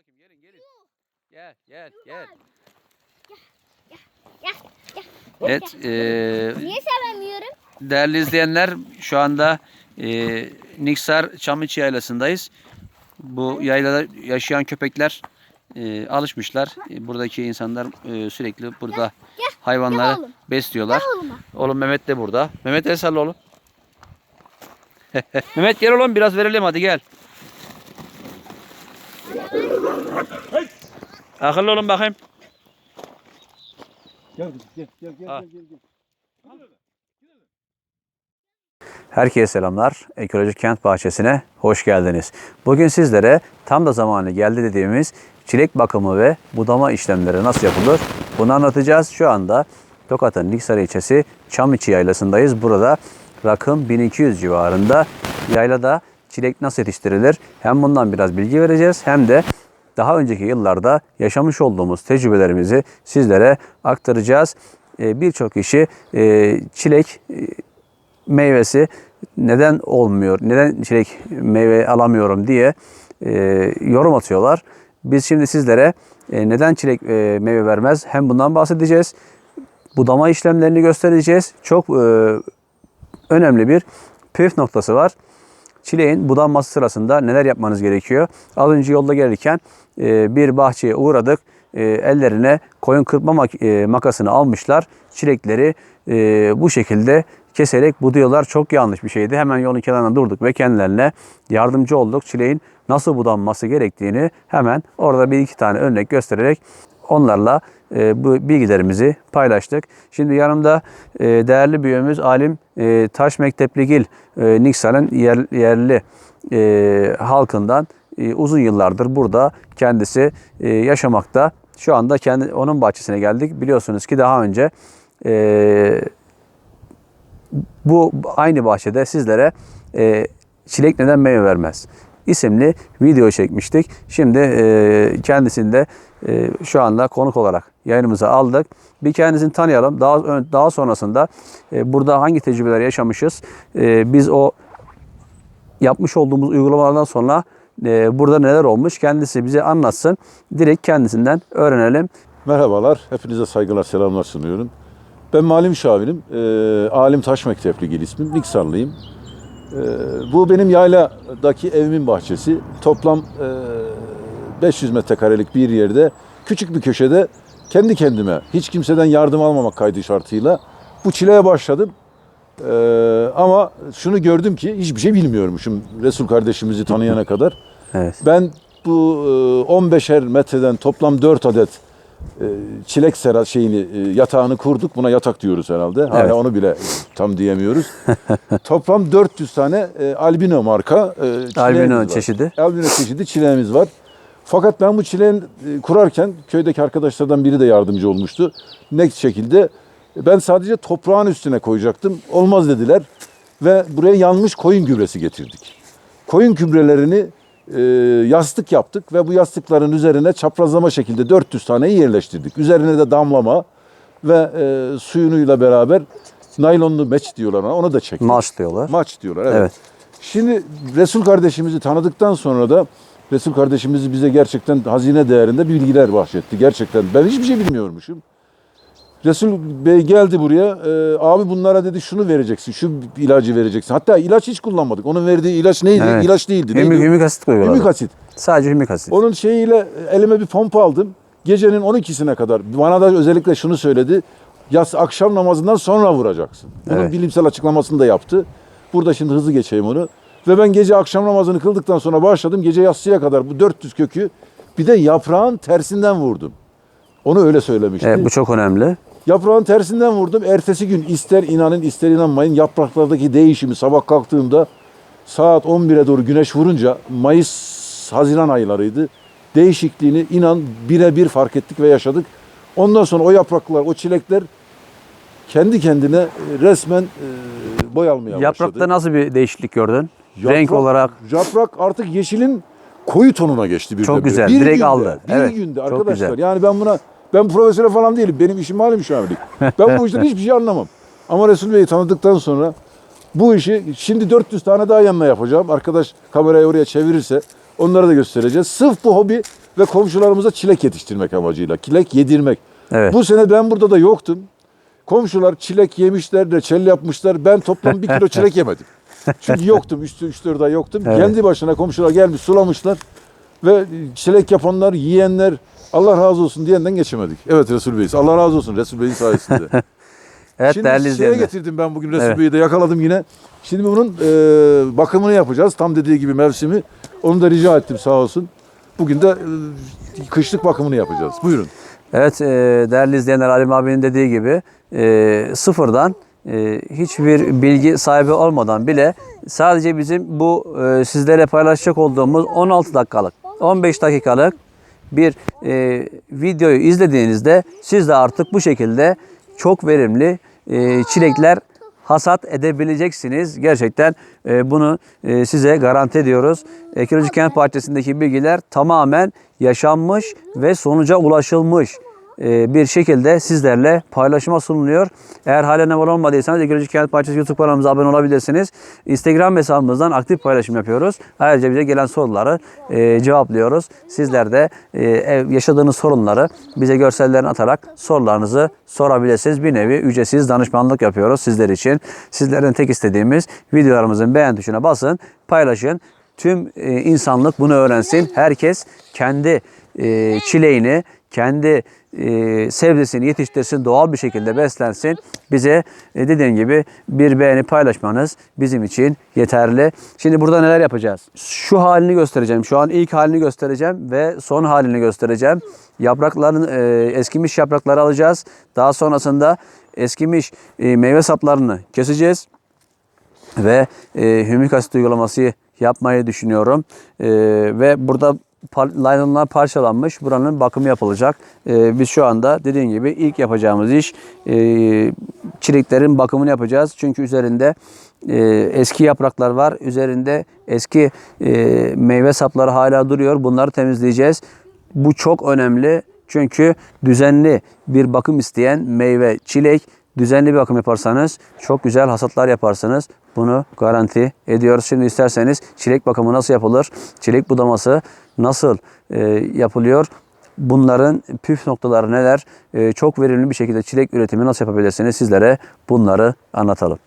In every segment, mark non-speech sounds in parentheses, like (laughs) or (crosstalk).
bakayım gelin gelin. Gel gel gel. Evet eee, Niye sevemiyorum? değerli izleyenler şu anda eee Niksar Çamlıçı Yaylası'ndayız. Bu yaylada yaşayan köpekler eee, alışmışlar. E, buradaki insanlar eee, sürekli burada hayvanları gel oğlum. besliyorlar. Gel oğlum. Oğlum Mehmet de burada. Mehmet el salla oğlum. (laughs) Mehmet gel oğlum biraz verelim hadi gel. Akıllı olun bakayım. Gel kızım, gel gel gel Ha. gel gel. gel. Herkese selamlar. Ekolojik Kent Bahçesi'ne hoş geldiniz. Bugün sizlere tam da zamanı geldi dediğimiz çilek bakımı ve budama işlemleri nasıl yapılır bunu anlatacağız. Şu anda Tokat'ın Niksar ilçesi Çamiçi Yaylası'ndayız. Burada rakım 1200 civarında yaylada çilek nasıl yetiştirilir hem bundan biraz bilgi vereceğiz hem de daha önceki yıllarda yaşamış olduğumuz tecrübelerimizi sizlere aktaracağız. Ee, Birçok kişi e, çilek e, meyvesi neden olmuyor, neden çilek meyve alamıyorum diye e, yorum atıyorlar. Biz şimdi sizlere neden çilek meyve vermez hem bundan bahsedeceğiz. Budama işlemlerini göstereceğiz. Çok önemli bir püf noktası var. Çileğin budanması sırasında neler yapmanız gerekiyor? Az önce yolda gelirken e, bir bahçeye uğradık. E, ellerine koyun kırpma e, makasını almışlar. Çilekleri bu şekilde keserek buduyorlar. Çok yanlış bir şeydi. Hemen yolun kenarına durduk ve kendilerine yardımcı olduk. Çileğin nasıl budanması gerektiğini hemen orada bir iki tane örnek göstererek onlarla e, bu bilgilerimizi paylaştık. Şimdi yanımda e, değerli büyüğümüz Alim e, Taş Mektepligil e, Niksar'ın yer, yerli e, halkından e, uzun yıllardır burada kendisi e, yaşamakta. Şu anda kendi onun bahçesine geldik. Biliyorsunuz ki daha önce e, bu aynı bahçede sizlere e, çilek neden meyve vermez isimli video çekmiştik. Şimdi e, kendisini de e, şu anda konuk olarak yayınımıza aldık. Bir kendisini tanıyalım. Daha ön- daha sonrasında e, burada hangi tecrübeler yaşamışız? E, biz o yapmış olduğumuz uygulamalardan sonra e, burada neler olmuş kendisi bize anlatsın. Direkt kendisinden öğrenelim. Merhabalar, hepinize saygılar, selamlar sunuyorum. Ben Malim Şavin'im, e, Alim Taş Mektepli ismim, Niksarlıyım. E, bu benim yayladaki evimin bahçesi. Toplam e, 500 metrekarelik bir yerde, küçük bir köşede kendi kendime, hiç kimseden yardım almamak kaydı şartıyla bu çileye başladım. E, ama şunu gördüm ki hiçbir şey bilmiyormuşum Resul kardeşimizi tanıyana kadar. Evet. Ben bu e, 15'er metreden toplam 4 adet e, çilek sera şeyini e, yatağını kurduk. Buna yatak diyoruz herhalde. Hala Evet. onu bile tam diyemiyoruz. (laughs) toplam 400 tane e, albino marka e, Albino var. çeşidi. Albino çeşidi çileğimiz var. Fakat ben bu çileğin e, kurarken köydeki arkadaşlardan biri de yardımcı olmuştu. Ne şekilde? Ben sadece toprağın üstüne koyacaktım. Olmaz dediler. Ve buraya yanmış koyun gübresi getirdik. Koyun gübrelerini e, yastık yaptık ve bu yastıkların üzerine çaprazlama şekilde 400 taneyi yerleştirdik. Üzerine de damlama ve e, suyunuyla beraber naylonlu meç diyorlar ona. Onu da çektik. Maç diyorlar. Maç diyorlar evet. Evet. Şimdi Resul kardeşimizi tanıdıktan sonra da Resul kardeşimiz bize gerçekten hazine değerinde bilgiler bahşetti. Gerçekten ben hiçbir şey bilmiyormuşum. Resul Bey geldi buraya. e, abi bunlara dedi şunu vereceksin, şu ilacı vereceksin. Hatta ilaç hiç kullanmadık. Onun verdiği ilaç neydi? Evet. İlaç değildi. Hümik, Neydi? hümik asit koyuyorlar. Hümik asit. Sadece hümik asit. Onun şeyiyle elime bir pompa aldım. Gecenin 12'sine kadar. Bana da özellikle şunu söyledi. Yas akşam namazından sonra vuracaksın. Bunun Evet. bilimsel açıklamasını da yaptı. Burada şimdi hızlı geçeyim onu. Ve ben gece akşam namazını kıldıktan sonra başladım. Gece yatsıya kadar bu 400 kökü bir de yaprağın tersinden vurdum. Onu öyle söylemişti. Evet, bu çok önemli. Yaprağın tersinden vurdum. Ertesi gün ister inanın ister inanmayın yapraklardaki değişimi sabah kalktığımda saat 11'e doğru güneş vurunca Mayıs Haziran aylarıydı. Değişikliğini inan birebir fark ettik ve yaşadık. Ondan sonra o yapraklar, o çilekler kendi kendine e, resmen e, boyalmaya Yaprakta başladı. nasıl bir değişiklik gördün? Yaprak- Renk olarak Yaprak artık yeşilin koyu tonuna geçti bir Çok güzel, Bir direkt günde, aldı. Bir Evet, günde çok arkadaşlar. güzel. Yani ben buna ben profesör falan değilim. Benim işim malum müşavirlik. Ben bu işten hiçbir şey anlamam. Ama Resul Bey'i tanıdıktan sonra bu işi şimdi 400 tane daha yanına yapacağım. Arkadaş kamerayı oraya çevirirse Onlara da göstereceğiz. Sırf bu hobi ve komşularımıza çilek yetiştirmek amacıyla. Çilek yedirmek. Evet. Bu sene ben burada da yoktum. Komşular çilek yemişler, reçel yapmışlar. Ben toplam bir kilo çilek yemedim. Çünkü yoktum. 3-4 ay yoktum. Evet. Kendi başına komşular gelmiş sulamışlar. Ve çilek yapanlar, yiyenler Allah razı olsun diyenden geçemedik. Evet Resul Bey. Allah razı olsun Resul Bey'in sayesinde. (laughs) Evet Şimdi değerli izleyenler. getirdim ben bugün Resul Evet. Bey'i de yakaladım yine. Şimdi bunun e, bakımını yapacağız. Tam dediği gibi mevsimi. Onu da rica ettim sağ olsun. Bugün de e, kışlık bakımını yapacağız. Buyurun. Evet e, değerli izleyenler Alim abinin dediği gibi e, sıfırdan e, hiçbir bilgi sahibi olmadan bile sadece bizim bu e, sizlere paylaşacak olduğumuz 16 dakikalık 15 dakikalık bir e, videoyu izlediğinizde siz de artık bu şekilde çok verimli e, çilekler hasat edebileceksiniz. Gerçekten e, bunu e, size garanti ediyoruz. Ekoloji Kent Bahçesi'ndeki bilgiler tamamen yaşanmış ve sonuca ulaşılmış bir şekilde sizlerle paylaşıma sunuluyor. Eğer halen abone olmadıysanız Ekoloji Kent Bahçesi YouTube kanalımıza abone olabilirsiniz. Instagram hesabımızdan aktif paylaşım yapıyoruz. Ayrıca bize gelen soruları e, cevaplıyoruz. Sizler de e, yaşadığınız sorunları bize görsellerini atarak sorularınızı sorabilirsiniz. Bir nevi ücretsiz danışmanlık yapıyoruz sizler için. Sizlerden tek istediğimiz videolarımızın beğen tuşuna basın, paylaşın. Tüm e, insanlık bunu öğrensin. Herkes kendi e, çileğini, kendi e, sebzesini yetiştirsin, doğal bir şekilde beslensin. Bize e, dediğim gibi bir beğeni paylaşmanız bizim için yeterli. Şimdi burada neler yapacağız? Şu halini göstereceğim. Şu an ilk halini göstereceğim ve son halini göstereceğim. Yaprakların e, eskimiş yaprakları alacağız. Daha sonrasında eskimiş e, meyve saplarını keseceğiz ve e, hümik asit uygulaması yapmayı düşünüyorum. E, ve burada laylonlar parçalanmış. Buranın bakımı yapılacak. E, biz şu anda dediğim gibi ilk yapacağımız iş e, çileklerin bakımını yapacağız. Çünkü üzerinde e, eski yapraklar var. Üzerinde eski e, meyve sapları hala duruyor. Bunları temizleyeceğiz. Bu çok önemli. Çünkü düzenli bir bakım isteyen meyve, çilek düzenli bir bakım yaparsanız çok güzel hasatlar yaparsınız. Bunu garanti ediyoruz. Şimdi isterseniz çilek bakımı nasıl yapılır? Çilek budaması nasıl e, yapılıyor? Bunların püf noktaları neler? E, çok verimli bir şekilde çilek üretimi nasıl yapabilirsiniz? Sizlere bunları anlatalım.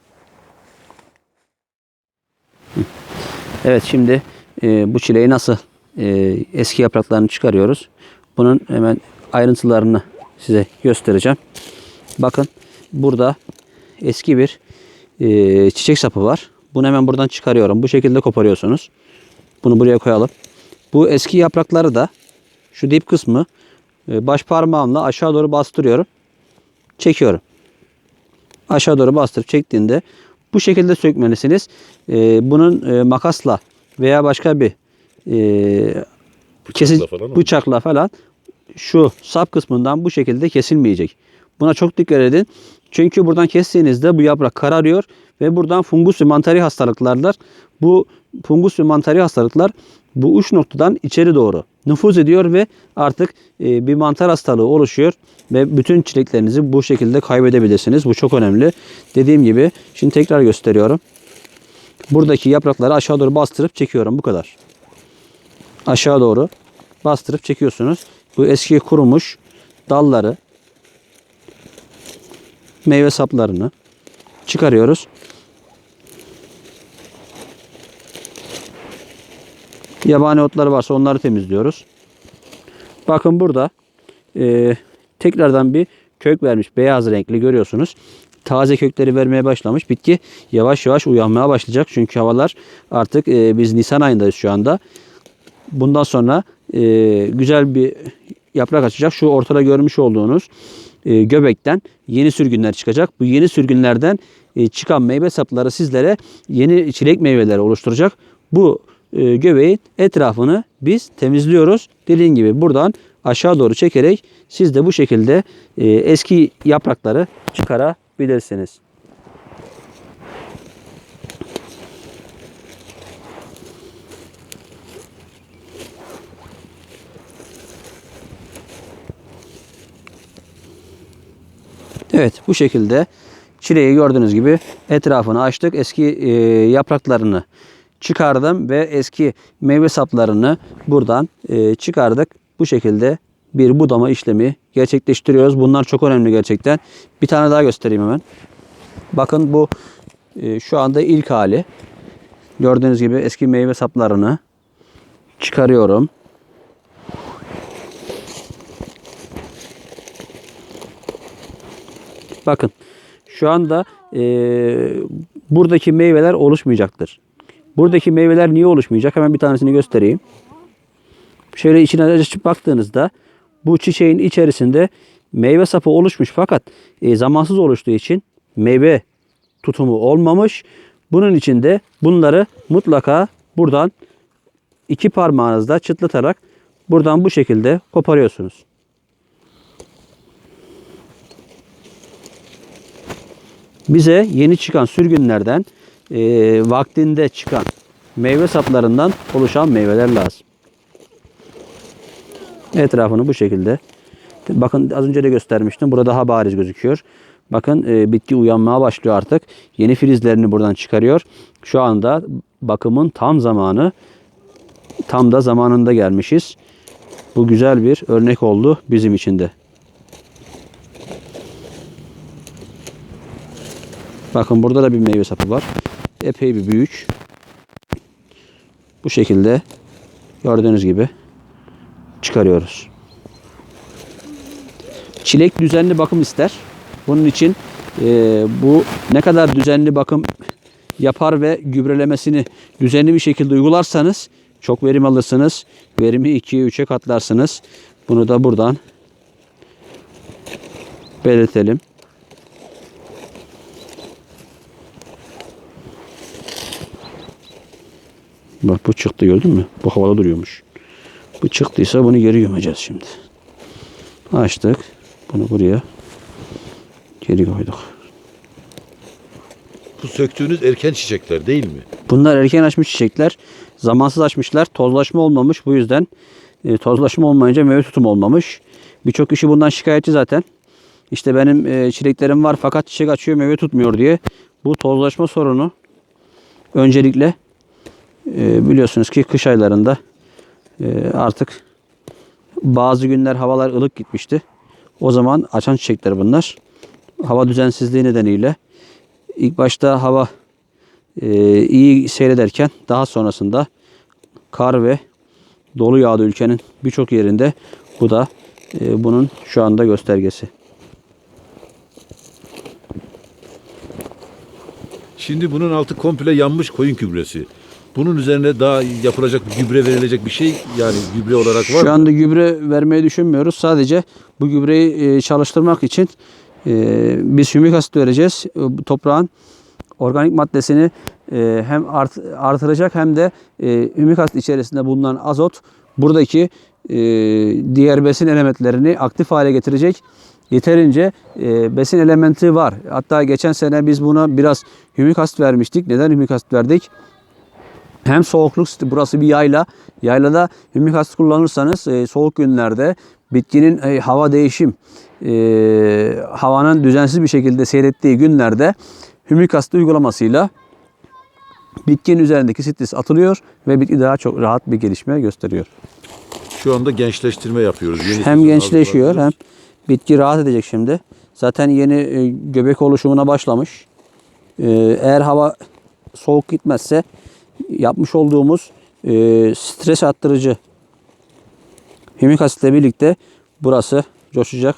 Evet şimdi e, bu çileği nasıl e, eski yapraklarını çıkarıyoruz. Bunun hemen ayrıntılarını size göstereceğim. Bakın burada eski bir e, çiçek sapı var. Bunu hemen buradan çıkarıyorum. Bu şekilde koparıyorsunuz. Bunu buraya koyalım. Bu eski yaprakları da şu dip kısmı e, baş parmağımla aşağı doğru bastırıyorum. Çekiyorum. Aşağı doğru bastırıp çektiğinde bu şekilde sökmelisiniz. E, bunun e, makasla veya başka bir e, falan bıçakla falan şu sap kısmından bu şekilde kesilmeyecek. Buna çok dikkat edin. Çünkü buradan kestiğinizde bu yaprak kararıyor ve buradan fungus ve mantari hastalıklarlar. Bu fungus ve mantari hastalıklar bu uç noktadan içeri doğru nüfuz ediyor ve artık e, bir mantar hastalığı oluşuyor ve bütün çileklerinizi bu şekilde kaybedebilirsiniz. Bu çok önemli. Dediğim gibi şimdi tekrar gösteriyorum. Buradaki yaprakları aşağı doğru bastırıp çekiyorum bu kadar. Aşağı doğru bastırıp çekiyorsunuz. Bu eski kurumuş dalları meyve saplarını çıkarıyoruz. Yabani otları varsa onları temizliyoruz. Bakın burada e, tekrardan bir kök vermiş. Beyaz renkli görüyorsunuz. Taze kökleri vermeye başlamış. Bitki yavaş yavaş uyanmaya başlayacak. Çünkü havalar artık e, biz Nisan ayındayız şu anda. Bundan sonra e, güzel bir yaprak açacak. Şu ortada görmüş olduğunuz e, göbekten yeni sürgünler çıkacak. Bu yeni sürgünlerden e, çıkan meyve sapları sizlere yeni çilek meyveleri oluşturacak. Bu e, göbeğin etrafını biz temizliyoruz. Dediğim gibi buradan aşağı doğru çekerek siz de bu şekilde e, eski yaprakları çıkarabilirsiniz. Evet bu şekilde çileği gördüğünüz gibi etrafını açtık. Eski e, yapraklarını çıkardım ve eski meyve saplarını buradan e, çıkardık. Bu şekilde bir budama işlemi gerçekleştiriyoruz. Bunlar çok önemli gerçekten. Bir tane daha göstereyim hemen. Bakın bu e, şu anda ilk hali. Gördüğünüz gibi eski meyve saplarını çıkarıyorum. Bakın şu anda e, buradaki meyveler oluşmayacaktır. Buradaki meyveler niye oluşmayacak? Hemen bir tanesini göstereyim. Şöyle içine açıp baktığınızda bu çiçeğin içerisinde meyve sapı oluşmuş fakat e, zamansız oluştuğu için meyve tutumu olmamış. Bunun için de bunları mutlaka buradan iki parmağınızda çıtlatarak buradan bu şekilde koparıyorsunuz. Bize yeni çıkan sürgünlerden e, vaktinde çıkan meyve saplarından oluşan meyveler lazım. Etrafını bu şekilde. Bakın az önce de göstermiştim. Burada daha bariz gözüküyor. Bakın e, bitki uyanmaya başlıyor artık. Yeni filizlerini buradan çıkarıyor. Şu anda bakımın tam zamanı. Tam da zamanında gelmişiz. Bu güzel bir örnek oldu bizim için de. Bakın burada da bir meyve sapı var. Epey bir büyük. Bu şekilde gördüğünüz gibi çıkarıyoruz. Çilek düzenli bakım ister. Bunun için e, bu ne kadar düzenli bakım yapar ve gübrelemesini düzenli bir şekilde uygularsanız çok verim alırsınız. Verimi 2'ye 3'e katlarsınız. Bunu da buradan belirtelim. Bak bu çıktı gördün mü? Bu havada duruyormuş. Bu çıktıysa bunu geri gömeceğiz şimdi. Açtık. Bunu buraya geri koyduk. Bu söktüğünüz erken çiçekler değil mi? Bunlar erken açmış çiçekler. Zamansız açmışlar. Tozlaşma olmamış. Bu yüzden e, tozlaşma olmayınca meyve tutum olmamış. Birçok kişi bundan şikayetçi zaten. İşte benim e, çileklerim var fakat çiçek açıyor meyve tutmuyor diye. Bu tozlaşma sorunu öncelikle e, biliyorsunuz ki kış aylarında e, artık bazı günler havalar ılık gitmişti. O zaman açan çiçekler bunlar. Hava düzensizliği nedeniyle ilk başta hava e, iyi seyrederken daha sonrasında kar ve dolu yağdı ülkenin birçok yerinde. Bu da e, bunun şu anda göstergesi. Şimdi bunun altı komple yanmış koyun gübresi. Bunun üzerine daha yapılacak bir gübre verilecek bir şey yani gübre olarak var Şu mı? anda gübre vermeyi düşünmüyoruz. Sadece bu gübreyi e, çalıştırmak için e, biz hümik asit vereceğiz. E, Toprağın organik maddesini hem art, artıracak hem de hümik asit içerisinde bulunan azot buradaki diğer besin elementlerini aktif hale getirecek. Yeterince e, besin elementi var. Hatta geçen sene biz buna biraz hümik asit vermiştik. Neden hümik asit verdik? Hem soğukluk burası bir yayla. Yaylada hümik asit kullanırsanız e, soğuk günlerde bitkinin e, hava değişim e, havanın düzensiz bir şekilde seyrettiği günlerde hümik asit uygulamasıyla bitkinin üzerindeki stres atılıyor ve bitki daha çok rahat bir gelişme gösteriyor. Şu anda gençleştirme yapıyoruz. Yeni Hem gençleşiyor hem bitki rahat edecek şimdi. Zaten yeni e, göbek oluşumuna başlamış. E, eğer hava soğuk gitmezse yapmış olduğumuz e, stres arttırıcı hümik asitle birlikte burası coşacak.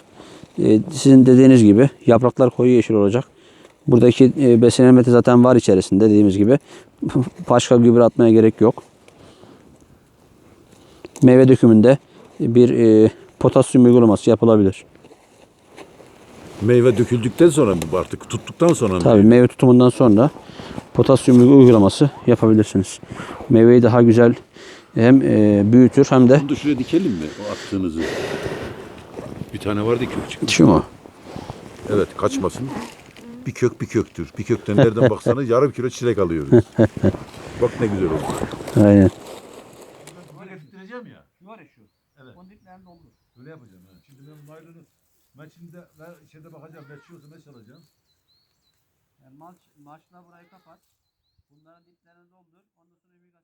E, sizin dediğiniz gibi yapraklar koyu yeşil olacak. Buradaki e, besin zaten var içerisinde dediğimiz gibi. (laughs) Başka gübre atmaya gerek yok. Meyve dökümünde bir e, potasyum uygulaması yapılabilir. Meyve döküldükten sonra mı artık tuttuktan sonra mı? Tabii meyve tutumundan sonra potasyum uygulaması yapabilirsiniz. Meyveyi daha güzel hem e, büyütür hem de Bunu da şuraya dikelim mi o attığınızı? Bir tane vardı kök çıktı. şu mu? Evet kaçmasın. Bir kök bir köktür. Bir kökten nereden baksana yarım kilo çilek alıyoruz. (laughs) Bak ne güzel oldu. Aynen. Böyle getireceğim ya. Var ya şu. Evet. Onun diplerini doldur. Öyle yapacağım. Ha. Şimdi ben maydanoz. Ben şimdi ben içeride bakacağım. Beçiyorsa beç alacağım. Yani malç, malçla burayı kapat. Bunların diplerini doldur. Ondan